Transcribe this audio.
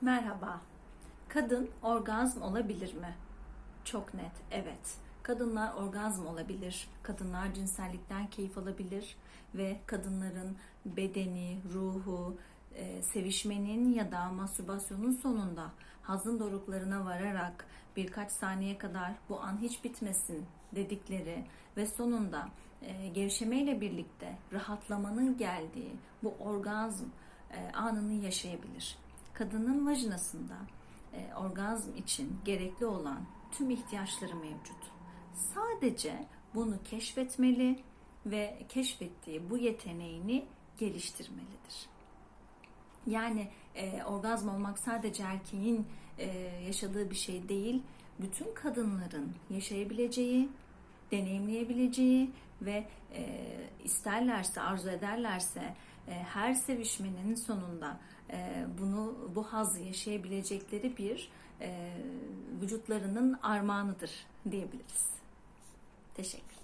Merhaba. Kadın orgazm olabilir mi? Çok net, evet. Kadınlar orgazm olabilir. Kadınlar cinsellikten keyif alabilir ve kadınların bedeni, ruhu, e, sevişmenin ya da mastürbasyonun sonunda hazın doruklarına vararak birkaç saniye kadar bu an hiç bitmesin dedikleri ve sonunda e, gevşemeyle birlikte rahatlamanın geldiği bu orgazm e, anını yaşayabilir. Kadının vajinasında e, orgazm için gerekli olan tüm ihtiyaçları mevcut. Sadece bunu keşfetmeli ve keşfettiği bu yeteneğini geliştirmelidir. Yani e, orgazm olmak sadece erkeğin e, yaşadığı bir şey değil, bütün kadınların yaşayabileceği, deneyimleyebileceği ve e, isterlerse, arzu ederlerse e, her sevişmenin sonunda e, bunu bu hazzı yaşayabilecekleri bir e, vücutlarının armağanıdır diyebiliriz. Teşekkür.